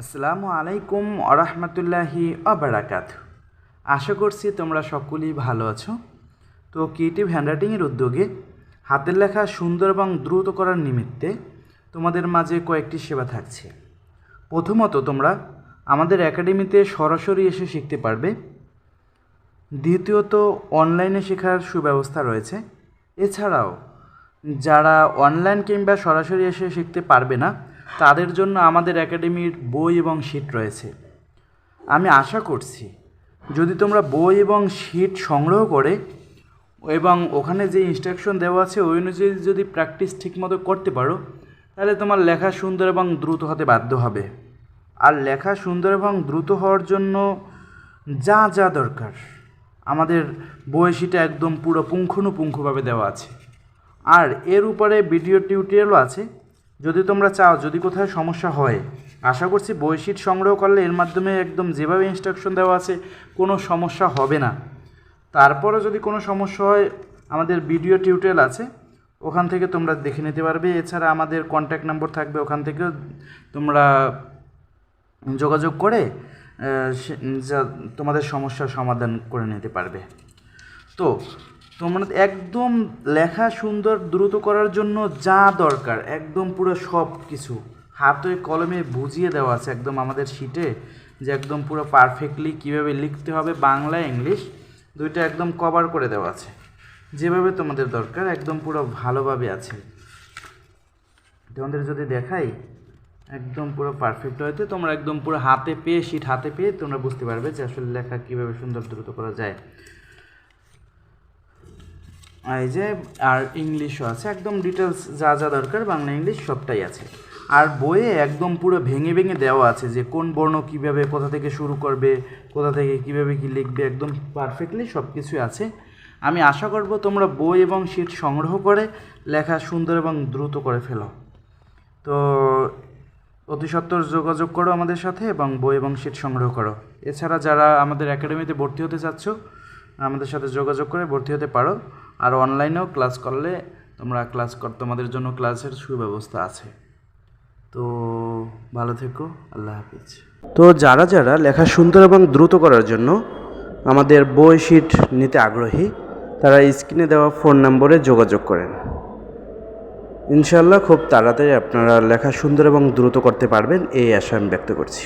আসসালামু আলাইকুম আরহামতুল্লাহি আবরাকাত আশা করছি তোমরা সকলেই ভালো আছো। তো ক্রিয়েটিভ হ্যান্ডরাইটিংয়ের উদ্যোগে হাতের লেখা সুন্দর এবং দ্রুত করার নিমিত্তে তোমাদের মাঝে কয়েকটি সেবা থাকছে। প্রথমত তোমরা আমাদের একাডেমিতে সরাসরি এসে শিখতে পারবে। দ্বিতীয়ত, অনলাইনে শেখার সুব্যবস্থা রয়েছে। এছাড়াও, যারা অনলাইন কিংবা সরাসরি এসে শিখতে পারবে না তাদের জন্য আমাদের একাডেমির বই এবং শিট রয়েছে। আমি আশা করছি, যদি তোমরা বই এবং শিট সংগ্রহ করে এবং ওখানে যে ইনস্ট্রাকশন দেওয়া আছে, ওই অনুযায়ী যদি প্র্যাকটিস ঠিকমতো করতে পারো, তাহলে তোমার লেখা সুন্দর এবং দ্রুত হতে বাধ্য হবে। আর লেখা সুন্দর এবং দ্রুত হওয়ার জন্য যা যা দরকার, আমাদের বয়সীটা একদম পুরো পুঙ্খানুপুঙ্খভাবে দেওয়া আছে। আর এর উপরে ভিডিও টিউটোরিয়ালও আছে। যদি তোমরা চাও, যদি কোথাও সমস্যা হয়, আশা করছি বইশিট সংগ্রহ করলে এর মাধ্যমে একদম যেভাবে ইনস্ট্রাকশন দেওয়া আছে, কোনো সমস্যা হবে না। তারপরও যদি কোনো সমস্যা হয়, আমাদের ভিডিও টিউটোরিয়াল আছে, ওখান থেকে তোমরা দেখে নিতে পারবে। এছাড়া আমাদের কন্ট্যাক্ট নম্বর থাকবে ওখান থেকেও তোমরা যোগাযোগ করে তোমাদের সমস্যার সমাধান করে নিতে পারবে। তো তোমরা একদম লেখা সুন্দর দ্রুত করার জন্য যা দরকার, একদম পুরো সব কিছু হাতে কলমে বুঝিয়ে দেওয়া আছে একদম আমাদের শিটে যে একদম পুরো পারফেক্টলি কীভাবে লিখতে হবে বাংলা, ইংলিশ, দুইটা একদম কভার করে দেওয়া আছে। যেভাবে তোমাদের দরকার, একদম পুরো ভালোভাবে আছে। তোমাদের যদি দেখাই, একদম পুরো পারফেক্ট হয়তো, তোমরা একদম পুরো হাতে পেয়ে শিট হাতে পেয়ে তোমরা বুঝতে পারবে যে আসলে লেখা কীভাবে সুন্দর দ্রুত করা যায়। এই যে, আর ইংলিশও আছে, একদম ডিটেলস যা যা দরকার, বাংলা, ইংলিশ সবটাই আছে। আর বইয়ে একদম পুরো ভেঙে ভেঙে দেওয়া আছে যে কোন বর্ণ কীভাবে, কোথা থেকে শুরু করবে, কোথা থেকে কীভাবে কী লিখবে, একদম পারফেক্টলি সব কিছুই আছে। আমি আশা করব তোমরা বই এবং শিট সংগ্রহ করে, লেখা সুন্দর এবং দ্রুত করে ফেলো। তো, অতি সত্বর যোগাযোগ করো আমাদের সাথে এবং বই এবং সিট সংগ্রহ করো। এছাড়া যারা আমাদের একাডেমিতে ভর্তি হতে চাচ্ছ, আমাদের সাথে যোগাযোগ করে ভর্তি হতে পারো। আর অনলাইনেও ক্লাস করলে তোমরা ক্লাস কর, তোমাদের জন্য ক্লাসের সুব্যবস্থা আছে। তো ভালো থেকো, আল্লাহ হাফিজ। তো যারা যারা লেখা সুন্দর এবং দ্রুত করার জন্য আমাদের বই শিট নিতে আগ্রহী, তারা স্ক্রিনে দেওয়া ফোন নম্বরে যোগাযোগ করেন। ইনশাল্লাহ খুব তাড়াতাড়ি আপনারা লেখা সুন্দর এবং দ্রুত করতে পারবেন, এই আশা আমি ব্যক্ত করছি।